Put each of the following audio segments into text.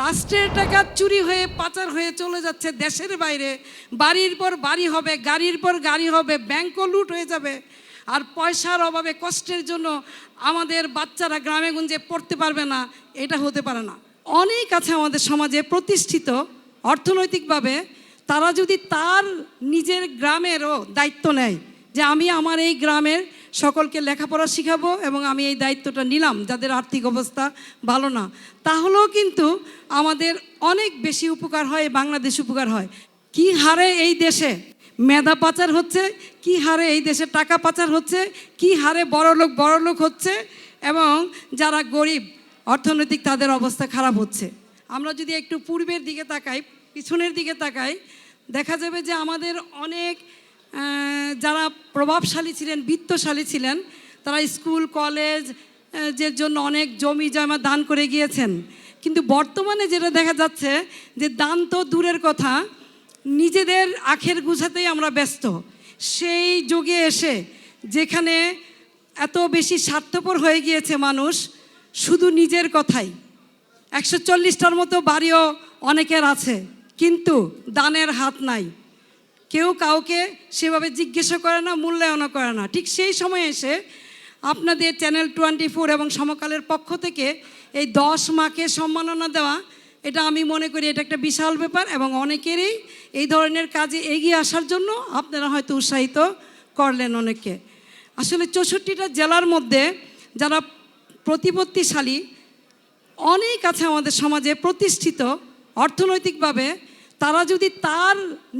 রাষ্ট্রের টাকা চুরি হয়ে পাচার হয়ে চলে যাচ্ছে দেশের বাইরে। বাড়ির পর বাড়ি হবে, গাড়ির পর গাড়ি হবে, ব্যাংকও লুট হয়ে যাবে। আর পয়সার অভাবে কষ্টের জন্য আমাদের বাচ্চারা গ্রামে গঞ্জে পড়তে পারবে না, এটা হতে পারে না। অনেক আছে আমাদের সমাজে প্রতিষ্ঠিত অর্থনৈতিকভাবে, তারা যদি তার নিজের গ্রামেরও দায়িত্ব নেয় যে আমি আমার এই গ্রামের সকলকে লেখাপড়া শিখাবো এবং আমি এই দায়িত্বটা নিলাম, যাদের আর্থিক অবস্থা ভালো না। তাহলেও কিন্তু আমাদের অনেক বেশি উপকার হয় বাংলাদেশ উপকার হয়। কি হারে এই দেশে মেধা পাচার হচ্ছে, কি হারে এই দেশে টাকা পাচার হচ্ছে, কি হারে বড় লোক বড় লোক হচ্ছে, এবং যারা গরিব, অর্থনৈতিক তাদের অবস্থা খারাপ হচ্ছে। আমরা যদি একটু পূর্বের দিকে তাকাই, পিছনের দিকে তাকাই, দেখা যাবে যে আমাদের অনেক যারা প্রভাবশালী ছিলেন বিত্তশালী ছিলেন তারা স্কুল কলেজ আহ, যে জন্য অনেক জমি জমা দান করে গিয়েছেন। কিন্তু বর্তমানে যেটা দেখা যাচ্ছে যে দান তো দূরের কথা নিজেদের আখের গুছাতেই আমরা ব্যস্ত। সেই যুগে এসে যেখানে এত বেশি স্বার্থপর হয়ে গিয়েছে মানুষ শুধু নিজের কথাই। একশো চল্লিশটার মতো বাড়িও অনেকের আছে কিন্তু দানের হাত নাই। কেউ কাউকে সেভাবে জিজ্ঞাসা করে না, মূল্যায়নও করে না। ঠিক সেই সময় এসে আপনাদের চ্যানেল টোয়েন্টি ফোর এবং সমকালের পক্ষ থেকে এই দশ মাকে সম্মাননা দেওয়া, এটা আমি মনে করি এটা একটা বিশাল ব্যাপার এবং অনেকেরই এই ধরনের কাজে এগিয়ে আসার জন্য আপনারা হয়তো উৎসাহিত করলেন অনেককে। আসলে চৌষট্টিটা জেলার মধ্যে যারা প্রতিপত্তিশালী, অনেক আছে আমাদের সমাজে প্রতিষ্ঠিত অর্থনৈতিকভাবে তারা যদি তার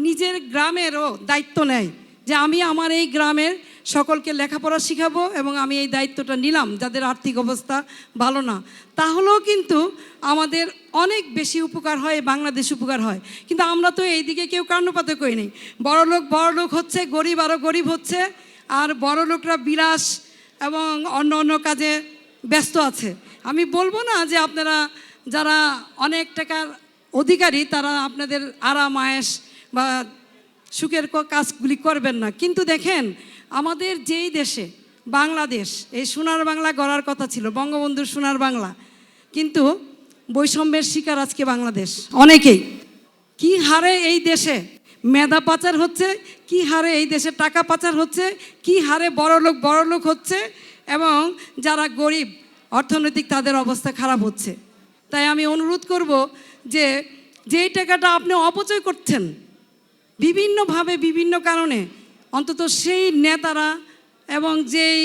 নিজের গ্রামেরও দায়িত্ব নেয় যে আমি আমার এই গ্রামের সকলকে লেখাপড়া শিখাবো এবং আমি এই দায়িত্বটা নিলাম, যাদের আর্থিক অবস্থা ভালো না, তাহলেও কিন্তু আমাদের অনেক বেশি উপকার হয় বাংলাদেশ উপকার হয়। কিন্তু আমরা তো এই দিকে কেউ করি নেই। বড় লোক বড় লোক হচ্ছে, গরিব আরও গরিব হচ্ছে, আর বড় লোকরা বিলাস এবং অন্য অন্য কাজে ব্যস্ত আছে। আমি বলব না যে আপনারা, যারা অনেক টাকার অধিকারী তারা আপনাদের আরাম আয়েস বা সুখের কাজগুলি করবেন না। কিন্তু দেখেন, আমাদের যেই দেশে, বাংলাদেশ, এই সোনার বাংলা গড়ার কথা ছিল, বঙ্গবন্ধুর সোনার বাংলা, কিন্তু বৈষম্যের শিকার আজকে বাংলাদেশ। অনেকেই, কি হারে এই দেশে মেধা পাচার হচ্ছে, কি হারে এই দেশে টাকা পাচার হচ্ছে, কি হারে বড় লোক বড় লোক হচ্ছে, এবং যারা গরিব, অর্থনৈতিক তাদের অবস্থা খারাপ হচ্ছে। তাই আমি অনুরোধ করব যে যেই টাকাটা আপনি অপচয় করছেন, বিভিন্নভাবে, বিভিন্ন কারণে, অন্তত সেই নেতারা এবং যেই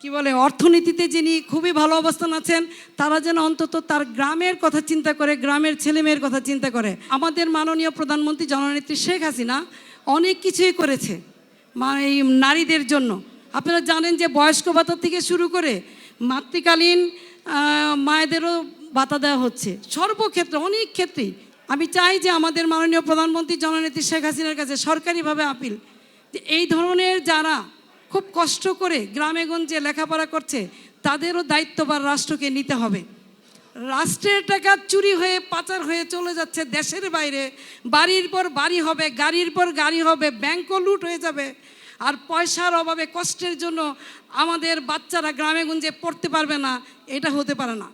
কি বলে, অর্থনীতিতে যিনি খুবই ভালো অবস্থান আছেন, তারা যেন অন্তত তার গ্রামের কথা চিন্তা করে, গ্রামের ছেলেমেয়ের কথা চিন্তা করে। আমাদের মাননীয় প্রধানমন্ত্রী জননেত্রী শেখ হাসিনা অনেক কিছুই করেছে মা এই নারীদের জন্য। আপনারা জানেন যে বয়স্ক ভাতা থেকে শুরু করে মাতৃকালীন মায়েদেরও ভাতা দেওয়া হচ্ছে। সর্বক্ষেত্রে, অনেক ক্ষেত্রেই আমি চাই যে আমাদের মাননীয় প্রধানমন্ত্রী জননেত্রী শেখ হাসিনার কাছে সরকারিভাবে আপিল যে এই ধরনের যারা খুব কষ্ট করে গ্রামে গঞ্জে লেখাপড়া করছে, তাদেরও দায়িত্ববার রাষ্ট্রকে নিতে হবে। রাষ্ট্রের টাকা চুরি হয়ে পাচার হয়ে চলে যাচ্ছে দেশের বাইরে। বাড়ির পর বাড়ি হবে, গাড়ির পর গাড়ি হবে, ব্যাংকও লুট হয়ে যাবে। আর পয়সার অভাবে কষ্টের জন্য আমাদের বাচ্চারা গ্রামে গঞ্জে পড়তে পারবে না, এটা হতে পারে না।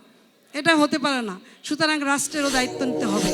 এটা হতে পারে না। সুতরাং রাষ্ট্রেরও দায়িত্ব নিতে হবে।